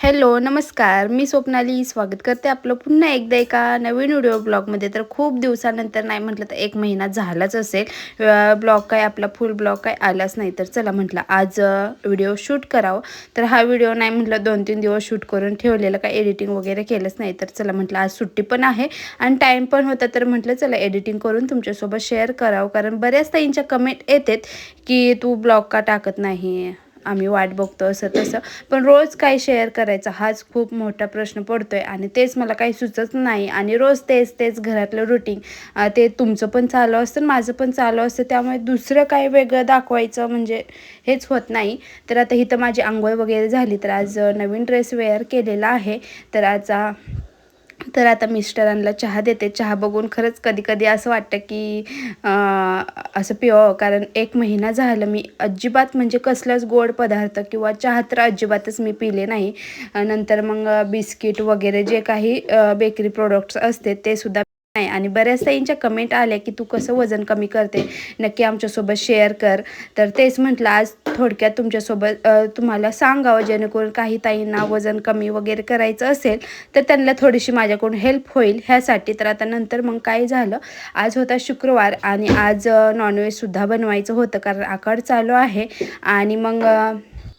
Hello नमस्कार. मी स्वप्नाली स्वागत करते आपलं पुन्हा एकदा एका नवीन व्हिडिओ ब्लॉगमध्ये. तर खूप दिवसानंतर नाही म्हटलं तर एक महिना झालाच असेल. ब्लॉग काय आपला फुल ब्लॉग काय आलाच नाही. तर चला म्हटलं आज व्हिडिओ शूट करावं. तर हा व्हिडिओ नाही म्हटलं दोन तीन दिवस शूट करून ठेवलेलं काय एडिटिंग वगैरे केलंच नाही. तर चला म्हटलं आज सुट्टी पण आहे आणि टाईम पण होता. तर म्हटलं चला एडिटिंग करून तुमच्यासोबत शेअर करावं. कारण बऱ्याच ताईंच्या कमेंट येतात की तू ब्लॉग का टाकत नाही? आम्ही वाट बघतो असं तसं. पण रोज काय शेअर करायचं हाच खूप मोठा प्रश्न पडतो आहे आणि तेच मला काही सुचत नाही. आणि रोज तेच तेच घरातलं रुटीन ते तुमचं पण चालू असतं माझं पण चालू असतं. त्यामुळे दुसरं काही वेगळं दाखवायचं म्हणजे हेच होत नाही. तर आता इथं माझी आंघोळ वगैरे झाली तर आज नवीन ड्रेस वेअर केलेला आहे. तर आज तर आता मिस्टरांना चहा देते. चहा बघून खरंच कधी कधी असं वाटतं की असं पिवावं कारण एक महिना झालं मी अजिबात म्हणजे कसलाच गोड पदार्थ किंवा चहा तर अजिबातच मी पिले नाही. नंतर मग बिस्किट वगैरे जे काही बेकरी प्रोडक्ट्स असते ते सुद्धा नाही. आणि बऱ्याच ताईंच्या कमेंट आल्या की तू कसं वजन कमी करते? नक्की आमच्यासोबत शेअर कर. तर तेच म्हटलं आज थोडक्यात तुमच्यासोबत तुम्हाला सांगावं जेणेकरून काही ताईंना वजन कमी वगैरे करायचं असेल तर त्यांना थोडीशी माझ्याकडून हेल्प होईल. ह्यासाठी तर आता नंतर मग काय झालं? आज होता शुक्रवार आणि आज नॉनव्हेजसुद्धा बनवायचं होतं कारण आकाड चालू आहे. आणि मग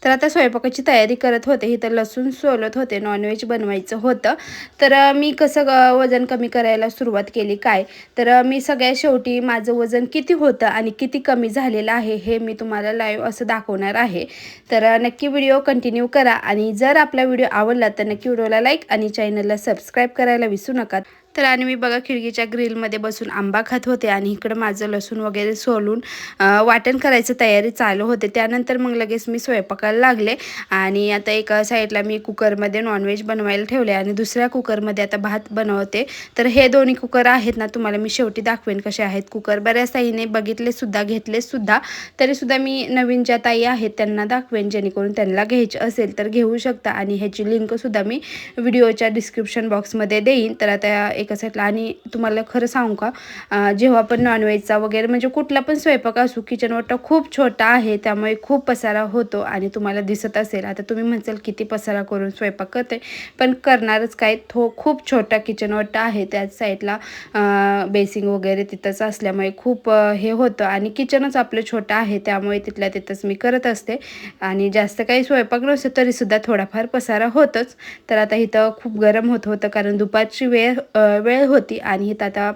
तर आता स्वयंपाकाची तयारी करत होते. इथं लसूण सोलत होते. नॉनव्हेज बनवायचं होतं. तर मी कसं वजन कमी करायला सुरुवात केली? काय? तर मी सगळ्या शेवटी माझं वजन किती होतं आणि किती कमी झालेलं आहे हे मी तुम्हाला लाईव्ह असं दाखवणार आहे. तर नक्की व्हिडिओ कंटिन्यू करा आणि जर आपला व्हिडिओ आवडला तर नक्की व्हिडिओला लाईक आणि चॅनलला सबस्क्राईब करायला विसरू नका. तर आणि मी बघा खिडकीच्या ग्रिलमध्ये बसून आंबा खात होते आणि इकडं माझं लसूण वगैरे सोलून वाटण करायचं तयारी चालू होते. त्यानंतर मग लगेच मी स्वयंपाकाला लागले आणि आता एका साईडला मी कुकरमध्ये नॉनव्हेज बनवायला ठेवले आणि दुसऱ्या कुकरमध्ये आता भात बनवते. तर हे दोन्ही कुकर आहेत ना तुम्हाला मी शेवटी दाखवेन कसे आहेत कुकर. बऱ्याच ताईने बघितले सुद्धा घेतले सुद्धा. तरीसुद्धा मी नवीन ज्या ताई आहेत त्यांना दाखवेन जेणेकरून त्यांना घ्यायचे असेल तर घेऊ शकता. आणि ह्याची लिंकसुद्धा मी व्हिडिओच्या डिस्क्रिप्शन बॉक्समध्ये देईन. तर आता एका साईडला आणि तुम्हाला खरं सांगू का जेव्हा पण नॉनव्हेजचा वगैरे म्हणजे कुठला पण स्वयंपाक असू किचन वाटा खूप छोटा आहे त्यामुळे खूप पसारा होतो आणि तुम्हाला दिसत असेल. आता तुम्ही म्हणसाल किती पसारा करून स्वयंपाक करते पण करणारच काय थो खूप छोटा किचन वाटा आहे. त्याच साईडला बेसिंग वगैरे तिथंच असल्यामुळे खूप हे होतं. आणि किचनच आपलं छोटं आहे त्यामुळे तिथल्या तिथंच मी करत असते. आणि जास्त काही स्वयंपाक नसतो तरीसुद्धा थोडाफार पसारा होतच. तर आता इथं खूप गरम होत होतं कारण दुपारची वेळ वेळ होती आणि इथं आता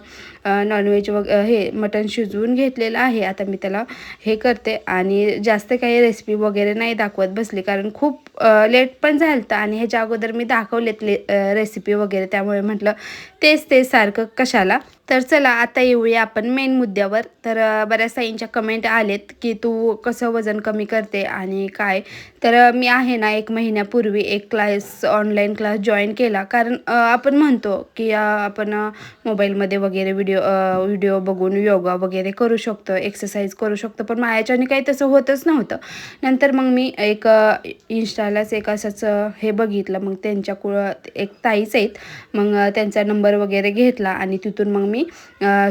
नॉनव्हेज वग हे मटण शिजवून घेतलेलं आहे. आता मी त्याला हे करते. आणि जास्त काही रेसिपी वगैरे नाही दाखवत बसली. कारण खूप लेट पण झालं आणि ह्याच्या अगोदर मी दाखवलेत ले रेसिपी वगैरे. त्यामुळे म्हटलं तेच ते सारखं कशाला. तर चला आता येऊया आपण मेन मुद्द्यावर. तर बऱ्याच ताईंच्या कमेंट आलेत की तू कसं वजन कमी करते आणि काय? तर मी आहे ना एक महिन्यापूर्वी एक क्लास ऑनलाईन क्लास जॉईन केला. कारण आपण म्हणतो की आपण मोबाईलमध्ये वगैरे व्हिडिओ व्हिडिओ बघून योगा वगैरे करू शकतो एक्सरसाइज करू शकतो. पण माझ्याच्याने काही तसं होतच नव्हतं. नंतर मग मी एक इंस्टालाच एक असंच हे बघितलं. मग त्यांच्या कुळ एक ताईच आहेत. मग त्यांचा नंबर वगैरे घेतला आणि तिथून मग मी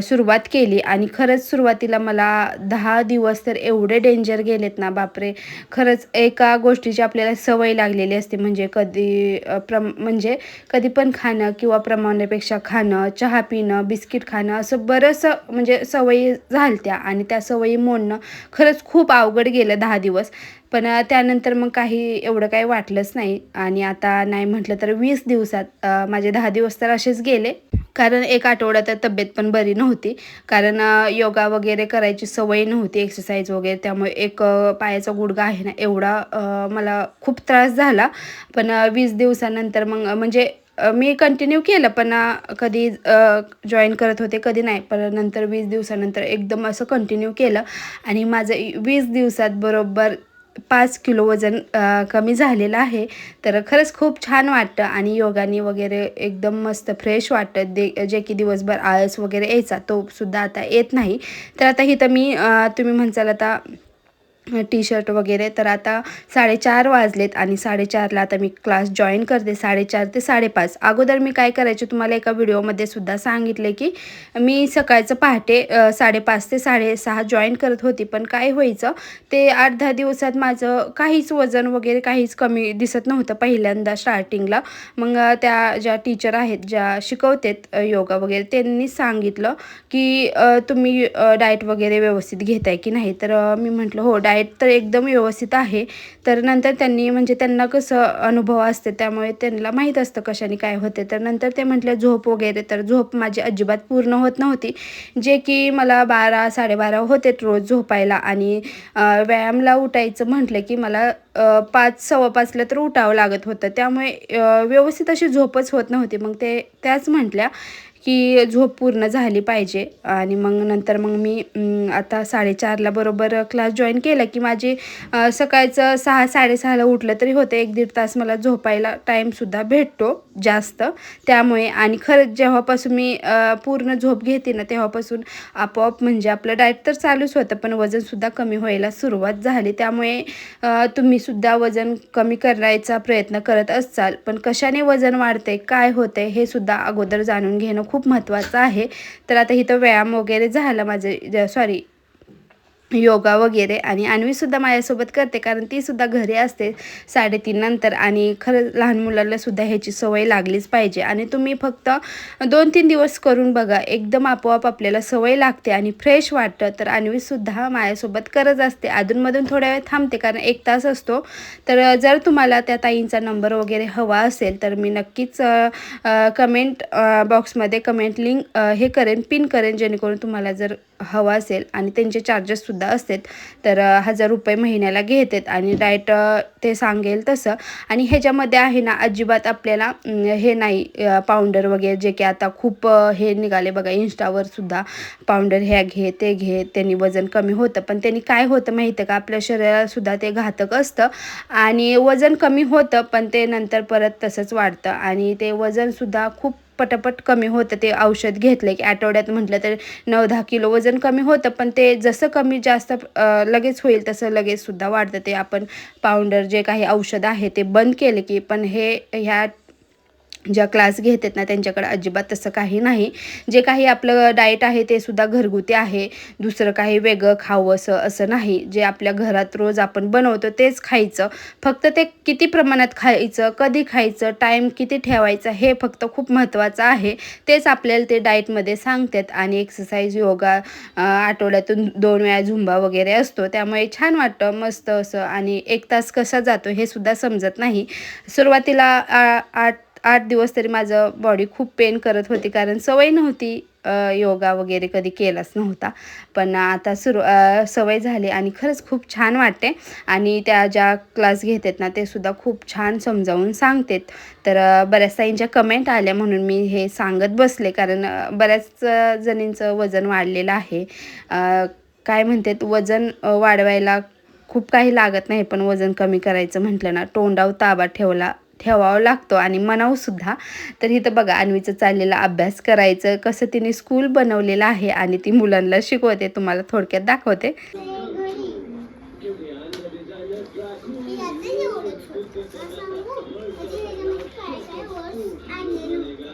सुरुवात केली. आणि खरंच सुरुवातीला मला दहा दिवस तर एवढे डेंजर गेलेत ना बापरे. खरंच एका गोष्टीची आपल्याला सवय लागलेली असते. म्हणजे कधी प्रम म्हणजे कधी पण खाणं किंवा प्रमाणापेक्षा खाणं चहा पिणं बिस्किट खाणं असं बरंचसं म्हणजे सवयी झालत्या आणि त्या सवयी मोडणं खरंच खूप अवघड गेलं दहा दिवस. पण त्यानंतर मग काही एवढं काही वाटलंच नाही आणि आता नाही म्हटलं तर वीस दिवसात माझे दहा दिवस तर असेच गेले. कारण एक आठवड्यात तब्येत पण बरी नव्हती. कारण योगा वगैरे करायची सवय नव्हती एक्सरसाइज वगैरे. त्यामुळे एक पायाचा गुडगा आहे ना एवढा मला खूप त्रास झाला. पण वीस दिवसानंतर मग म्हणजे मी कंटिन्यू केलं पण कधी जॉईन करत होते कधी नाही. पण नंतर वीस दिवसानंतर एकदम असं कंटिन्यू केलं. आणि माझं वीस दिवसात बरोबर पाच किलो वजन कमी झालेलं आहे. तर खरंच खूप छान वाटतं. आणि योगाने वगैरे एकदम मस्त फ्रेश वाटतं. दे जे की दिवसभर आळस वगैरे यायचा तो सुद्धा आता येत नाही. तर आता इथं मी तुम्ही म्हणसाल आता टी शर्ट वगैरे. तर आता साडेचार वाजलेत आणि साडेचारला आता मी क्लास जॉईन करते साडेचार ते साडेपाच. अगोदर मी काय करायचे तुम्हाला एका व्हिडिओमध्ये सुद्धा सांगितले की मी सकाळचं पहाटे साडेपाच ते साडेसहा जॉईन करत होती पण काय व्हायचं ते आठ दहा दिवसात माझं काहीच वजन वगैरे काहीच कमी दिसत नव्हतं पहिल्यांदा स्टार्टिंगला. मग त्या ज्या टीचर आहेत ज्या शिकवतेत योगा वगैरे त्यांनी सांगितलं की तुम्ही डाएट वगैरे व्यवस्थित घेताय की नाही? तर मी म्हटलं हो डाएट तर एकदम व्यवस्थित आहे. तर नंतर त्यांनी म्हणजे त्यांना कसं अनुभव असते त्यामुळे त्यांना माहीत असतं कशाने काय होते. तर नंतर ते म्हटलं झोप वगैरे. तर झोप माझी अजिबात पूर्ण होत नव्हती. जे की मला बारा साडेबारा होते रोज झोपायला आणि व्यायामला उठायचं म्हटलं की मला पाच सव्वा पाचला तर उठावं लागत होतं. त्यामुळे व्यवस्थित अशी झोपच होत नव्हती. मग ते त्याच म्हटल्या की झोप पूर्ण झाली पाहिजे. आणि मग नंतर मग मी आता साडेचारला बरोबर क्लास जॉईन केला की माझी सकाळचं सहा साडेसहाला उठलं तरी होतं. एक दीड तास मला झोपायला टाईमसुद्धा भेटतो जास्त. त्यामुळे आणि खरंच जेव्हापासून मी पूर्ण झोप घेते ना तेव्हापासून आपोआप म्हणजे आपलं डाएट तर चालूच होतं पण वजनसुद्धा कमी व्हायला सुरुवात झाली. त्यामुळे तुम्हीसुद्धा वजन कमी करायचा प्रयत्न करत असाल. पण कशाने वजन वाढते काय होते हे सुद्धा अगोदर जाणून घेणं खूप महत्त्वाचं आहे. तर आता इथं व्यायाम वगैरे झाला माझे सॉरी योगा वगैरे आणि अन्वीसुद्धा माझ्यासोबत करते कारण तीसुद्धा घरी असते साडेतीन नंतर आणि खरं लहान मुलालासुद्धा ह्याची सवय लागलीच पाहिजे. आणि तुम्ही फक्त दोन तीन दिवस करून बघा एकदम आपोआप आपल्याला सवय लागते आणि फ्रेश वाटतं. तर अन्वीसुद्धा माझ्यासोबत करत असते. अधूनमधून थोड्या वेळ थांबते कारण एक तास असतो. तर जर तुम्हाला त्या ताईंचा नंबर वगैरे हवा असेल तर मी नक्कीच कमेंट बॉक्समध्ये कमेंट लिंक हे करेन पिन करेन जेणेकरून तुम्हाला जर हवं असेल आणि त्यांचे चार्जेससुद्धा असतात तर हजार रुपये महिन्याला घेतात आणि डायट ते सांगेल तसं. आणि ह्याच्यामध्ये आहे ना अजिबात आपल्याला हे नाही पावडर वगैरे जे की आता खूप हे निघाले बघा इंस्टावर सुद्धा. पावडर ह्या घे ते घे त्यांनी वजन कमी होतं. पण त्यांनी काय होतं माहिती आहे का? आपल्या शरीरालासुद्धा ते घातक असतं. आणि वजन कमी होतं पण ते नंतर परत तसंच वाढतं. आणि ते वजनसुद्धा खूप पटापट कमी होतं. ते औषध घेतलं की आठवड्यात म्हटलं तर नऊ दहा किलो वजन कमी होतं पण ते जसं कमी जास्त लगेच होईल तसं लगेच सुद्धा वाढतं. ते आपण पावडर जे काही औषध आहे ते बंद केले की पण हे ह्या ज्या क्लास घेतात ना त्यांच्याकडे अजिबात तसं काही नाही. जे काही आपलं डाएट आहे ते सुद्धा घरगुती आहे. दुसरं काही वेगळं खावं असं असं नाही. जे आपल्या घरात रोज आपण बनवतो तेच खायचं. फक्त ते किती प्रमाणात खायचं कधी खायचं टाईम किती ठेवायचा हे फक्त खूप महत्त्वाचं आहे. तेच आपल्याला ते डाएटमध्ये सांगतात. आणि एक्सरसाइज योगा आठवड्यातून दोन वेळा झुंबा वगैरे असतो. त्यामुळे छान वाटतं मस्त असं. आणि एक तास कसा जातो हे सुद्धा समजत नाही. सुरुवातीला आ- आठ आठ दिवस तरी माझं बॉडी खूप पेन करत होती. कारण सवय नव्हती योगा वगैरे कधी केलाच नव्हता. पण आता सुरू सवय झाली आणि खरंच खूप छान वाटते. आणि त्या ज्या क्लास घेतात ना ते सुद्धा खूप छान समजावून सांगतात. तर अ, बऱ्याच ताईंच्या कमेंट आल्या म्हणून मी हे सांगत बसले. कारण बऱ्याच जणींचं वजन वाढलेलं आहे. काय म्हणतात वजन वाढवायला खूप काही लागत नाही. पण वजन कमी करायचं म्हटलं ना तोंडावर ताबा ठेवला ठेवावं लागतो. आणि म्हणावंसुद्धा तर इथं बघा अन्वीचं चाललेला अभ्यास करायचं कसं तिने स्कूल बनवलेलं आहे आणि ती मुलांना शिकवते तुम्हाला थोडक्यात दाखवते मी आता एवढंच होतं. का सांगू? म्हणजे ह्याच्यामध्ये काय काय words आणलेले होते.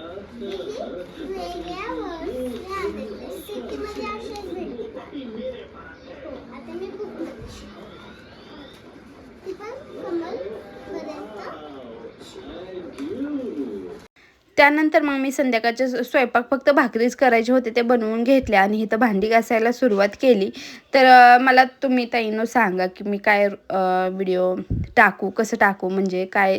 वेगवेगळ्या words हे आणलेले. सिटीमध्ये असेच भेटतात. हो, आता मी book मध्ये शिकवते. ती पण कमलपर्यंत त्यानंतर मग मी संध्याकाळचे स्वयंपाक फक्त भाकरीच करायचे होते ते बनवून घेतले आणि इथं भांडी घासायला सुरुवात केली. तर मला तुम्ही ताईनो सांगा की मी काय व्हिडिओ टाकू कसं टाकू म्हणजे काय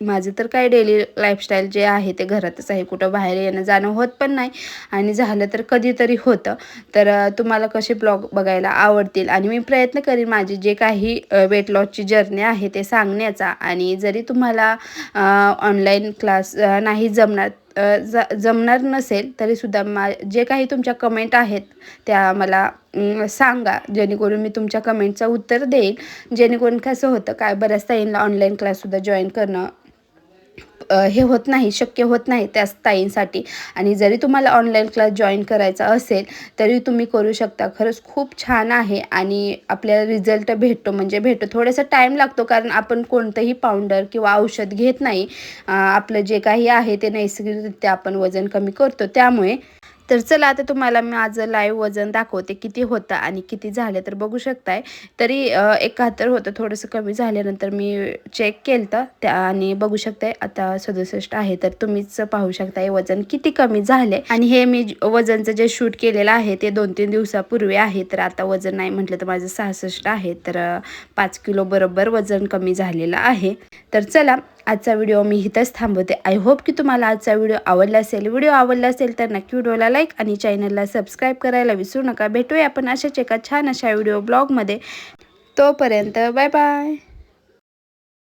माझं तर काय डेली लाईफस्टाईल जे आहे ते घरातच आहे. कुठं बाहेर येणं जाणं होत पण नाही आणि झालं तर कधीतरी होतं. तर तुम्हाला कसे ब्लॉग बघायला आवडतील? आणि मी प्रयत्न करीन माझी जे काही वेट लॉसची जर्नी आहे ते सांगण्याचा. आणि जरी तुम्हाला ऑनलाईन क्लास नाही जमणार ज जमणार नसेल तरीसुद्धा मा जे काही तुमच्या कमेंट आहेत त्या मला सांगा. जेणेकरून मी तुमच्या कमेंटचं उत्तर देईन जेणेकरून कसं होतं काय बऱ्याच ताईंना ऑनलाईन क्लाससुद्धा जॉईन करणं हे होत नाही शक्य होत नाही त्या ताईंसाठी. आणि जरी तुम्हाला ऑनलाईन क्लास जॉईन करायचा असेल तरी तुम्ही करू शकता. खरंच खूप छान आहे आणि आपल्याला रिझल्ट भेटतो. म्हणजे भेटतो. थोडासा टाईम लागतो कारण आपण कोणतंही पावडर किंवा औषध घेत नाही. आपलं जे काही आहे ते नैसर्गिकरित्या आपण वजन कमी करतो. त्यामुळे तर चला आता तुम्हाला माझं लाईव्ह वजन दाखवते किती होतं आणि किती झाले तर बघू शकताय. तरी एकाहत्तर होतं थोडंसं कमी झाल्यानंतर मी चेक केलं तर त्या आणि बघू शकताय आता सदुसष्ट आहे. तर तुम्हीच पाहू शकताय वजन किती कमी झाले आणि हे मी वजनचं जे शूट केलेलं आहे ते दोन तीन दिवसापूर्वी आहे. तर आता वजन नाही म्हटलं तर माझं सहासष्ट आहे. तर पाच किलो बरोबर वजन कमी झालेलं आहे. तर चला आजचा व्हिडिओ मी इथंच थांबवते. आय होप की तुम्हाला आजचा व्हिडिओ आवडला असेल. व्हिडिओ आवडला असेल तर नक्की व्हिडिओला लाईक आणि चॅनलला सबस्क्राईब करायला विसरू नका. भेटूया आपण अशाच एका छान अशा व्हिडिओ ब्लॉगमध्ये तोपर्यंत बाय बाय